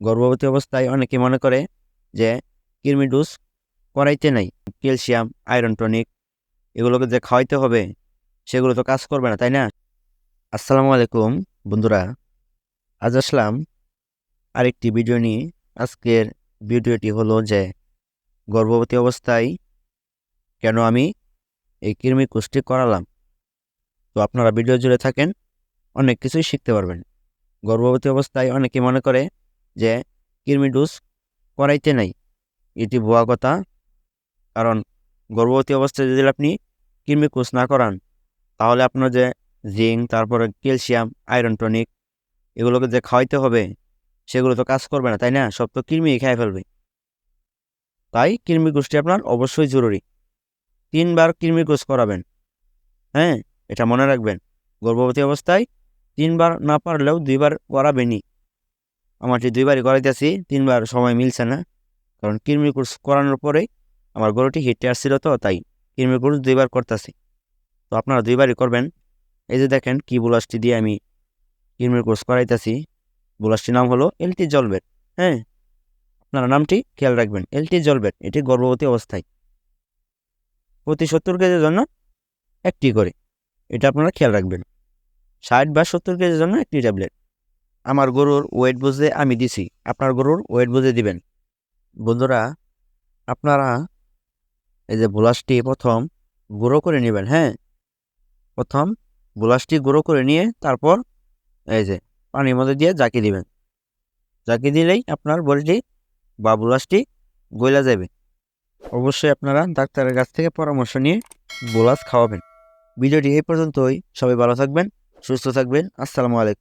গর্ভবতী অবস্থায় অনেকে মনে করে যে কৃমি ডোজ করাইতে নাই। ক্যালসিয়াম, আয়রন টনিক এগুলোকে যে খাওয়াইতে হবে, সেগুলো তো কাজ করবে না, তাই না? আসসালামু আলাইকুম বন্ধুরা, আজ আসলাম আরেকটি ভিডিও নিয়ে। আজকের ভিডিওটি হলো যে গর্ভবতী অবস্থায় কেন আমি এই কৃমি কুষ্টি করালাম? তো আপনারা ভিডিও জুড়ে থাকেন, অনেক কিছুই শিখতে পারবেন। গর্ভবতী অবস্থায় অনেকে মনে করে যে কৃমি করাইতে নাই। এটি ভুয়া কথা, কারণ গর্ভবতী অবস্থায় যদি আপনি কৃমি কোষ না করান, তাহলে আপনার যে জিঙ্ক, তারপরে ক্যালসিয়াম, আয়রন টনিক এগুলোকে যে খাওয়াইতে হবে, সেগুলো তো কাজ করবে না, তাই না? সব তো কৃমি খেয়ে ফেলবে। তাই কৃমি গোষ্ঠী আপনার অবশ্যই জরুরি। তিনবার কৃমি কোষ করাবেন হ্যাঁ? এটা মনে রাখবেন। গর্ভবতী অবস্থায় তিনবার না পারলেও দুইবার করাবেনই। আমারটি দুইবারই করাইতেছি, তিনবার সময় মিলছে না। কারণ কৃমি কোর্স করানোর পরে আমার গরুটি হিটে আসছিল তো, তাই কৃমি কোর্স দুইবার করতেছি। তো আপনারা দুইবারই করবেন। এই যে দেখেন কি বুলাসটি দিয়ে আমি কৃমির কোর্স করাইতেছি। বুলাসটির নাম হলো এলটি জলবেট হ্যাঁ? আপনারা নামটি খেয়াল রাখবেন, এলটি জলবেট, এটি গর্ভবতী অবস্থায়। প্রতি সত্তর কেজির জন্য একটি করে, এটা আপনারা খেয়াল রাখবেন। ষাট বা সত্তর কেজির জন্য একটি ট্যাবলেট। আমার গরুর ওয়েট বুঝে আমি দিছি। আপনার গরুর ওয়েট বুঝে দিবেন। বন্ধুরা, আপনারা এই যে বুলাসটি প্রথম গুঁড়ো করে নেবেন হ্যাঁ? প্রথম বুলাসটি গুঁড়ো করে নিয়ে তারপর এই যে পানির মধ্যে দিয়ে জাকি দিবেন। জাকি দিলেই আপনার বলটি বা বুলাসটি গইলা যাবে। অবশ্যই আপনারা ডাক্তারের কাছ থেকে পরামর্শ নিয়ে বুলাস খাওয়াবেন। ভিডিওটি এই পর্যন্তই। সবাই ভালো থাকবেন, সুস্থ থাকবেন। আসসালামু আলাইকুম।